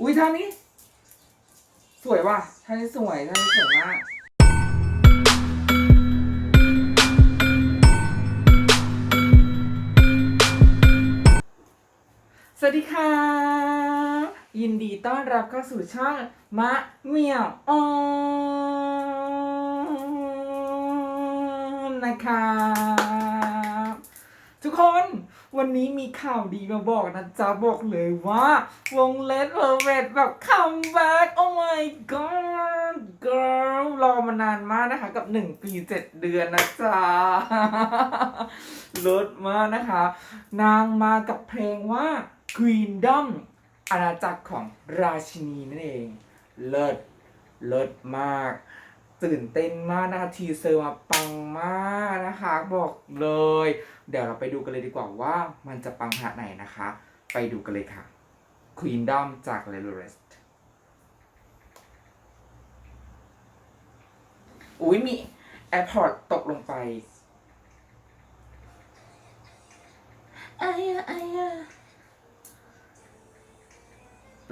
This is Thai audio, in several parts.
อุ้ยท่านี้ สวยว่ะท่านี้สวยท่านี้สวยมากสวัสดีค่ะ ยินดีต้อนรับเข้าสู่ช่อง มะเหมี่ยวออนนะคะ ทุกคน วันนี้มีข่าวดีมาบอกนะจ๊ะบอกเลยว่า วงเลดเวอร์เวทแบบคัมแบ็กโอ้ my god girl รอมานานมากนะคะกับ 1 ปี 7 เดือนนะจ๊ะลดมากนะคะ นางมากับเพลงว่า Queendom อาณาจักรของราชินีนั่นเอง เลิศเลิศมาก ตื่นเต้นมากนะคะทีเซอร์มาปังมากนะคะ บอกเลย เดี๋ยวเราไปดูกันเลยดีกว่าว่ามันจะปังขนาดไหนนะคะ ไปดูกันเลยค่ะ Queendom จาก l e l o r e s t อุ้ยมีแอร์พอร์ตตกลงไปอายะอายะ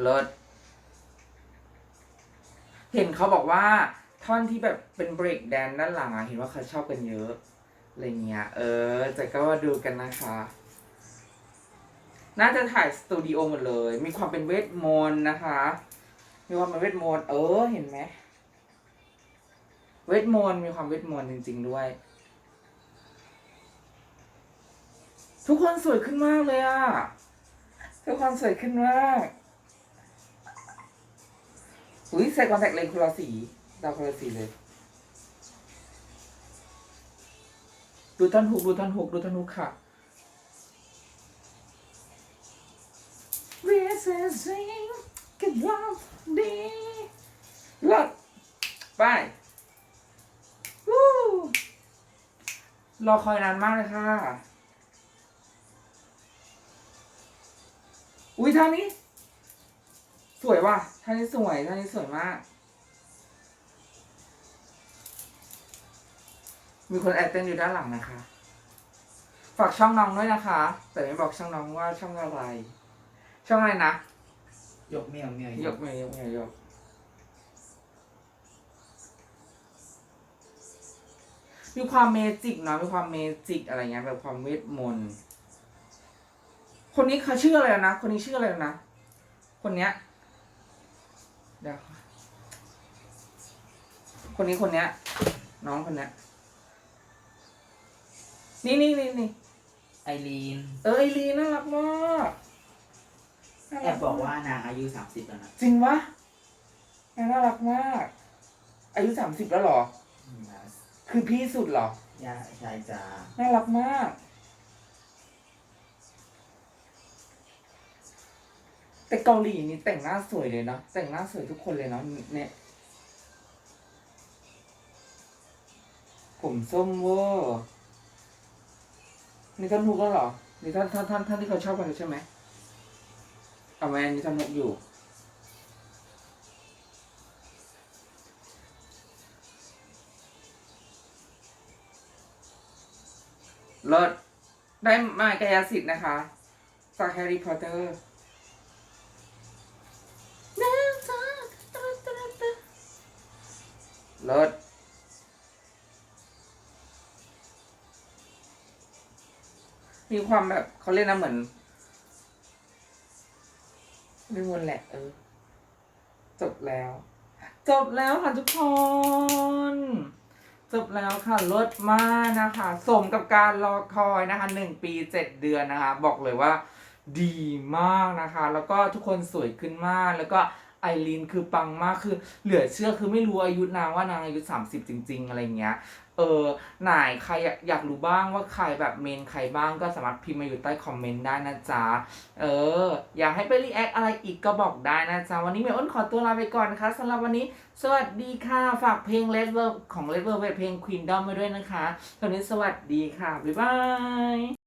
เลิศเห็นเขาบอกว่า ท่อนที่แบบเป็นเบรกแดนด้านหลังอะเห็นว่าเขาชอบกันเยอะอะไรเงี้ย เออจะก็มาดูกันนะคะ น่าจะถ่ายสตูดิโอหมดเลย มีความเป็นเวทมนต์นะคะ มีความเป็นเวทมนต์เออ เห็นไหมเวทมนต์มีความเวทมนต์จริง ๆ ด้วย ทุกคนสวยขึ้นมากเลยอะทุกคนสวยขึ้นมากอุ้ยใส่คอนแทคเลนส์คนละสี ดาวคนละสีเลย ดูท่อนฮุกดูท่อนฮุกดูท่อนฮุกค่ะ This is sing good love day เลิศไปวู้รอคอยนานมากเลยค่ะ อุ้ยท่านี้ สวยว่ะท่านี้สวยท่านี้สวยมาก มีคนแอบเต้นอยู่ด้านหลังนะคะ ฝากช่องน้องด้วยนะคะ แต่ไม่บอกช่องน้องว่าช่องอะไร ช่องอะไรนะ ยกเมียวเมียยกมือยกมือยก มีความเมจิกเนาะมีความเมจิกอะไรเงี้ยแบบความเวทมนต์คนนี้เขาชื่ออะไรนะ คนนี้ชื่ออะไรนะ คนเนี้ยเดี๋ยวคนนี้คนเนี้ย น้องคนเนี้ย นี่นี่นี่นี่ไอรีน เออไอรีน่ารักมากน่าแอรับบอกว่านางอายุสามสิบแล้วนะจริงวะน่ารักมาก อายุสามสิบแล้วเหรอ คือพี่สุดเหรอ ย่าชายจ้าน่ารักมาก แต่เกาหลีนี่แต่งหน้าสวยเลยเนาะแต่งหน้าสวยทุกคนเลยเนาะเนี่ย ผมส้มเวอร์ นี่ท่านฮุกแล้วเหรอ นี่ท่านท่านท่านท่านที่เขาชอบกันใช่ไหมเอาแมนนี่ท่านฮุกอยู่ เลิศได้มากายสิทธิ์นะคะ จากแฮร์รี่พอตเตอร์เลิศ มีความแบบเขาเรียกนะเหมือนไม่วนแหละเออ จบแล้ว จบแล้วค่ะทุกคน จบแล้วค่ะลดมากนะคะ สมกับการรอคอยนะคะหนึ่งปีเจ็ดเดือนนะคะ บอกเลยว่า ดีมากนะคะ แล้วก็ทุกคนสวยขึ้นมากแล้วก็ ไอรีนคือปังมากคือเหลือเชื่อคือไม่รู้อายุนางว่านางอายุ 30 จริง ๆ อะไรเงี้ย เออไหนใครอยากรู้บ้างว่าใครแบบเมนใครบ้างก็สามารถพิมพ์มาอยู่ใต้คอมเมนต์ได้นะจ๊ะ เออ อยากให้ไปรีแอคอะไรอีกก็บอกได้นะจ๊ะ วันนี้เมย์อ้นขอตัวลาไปก่อนนะคะสำหรับวันนี้ สวัสดีค่ะ ฝากเพลง Red Velvet ของ Red Velvet เพลง Queendom ไว้ด้วยนะคะตอนนี้สวัสดีค่ะ บ๊ายบาย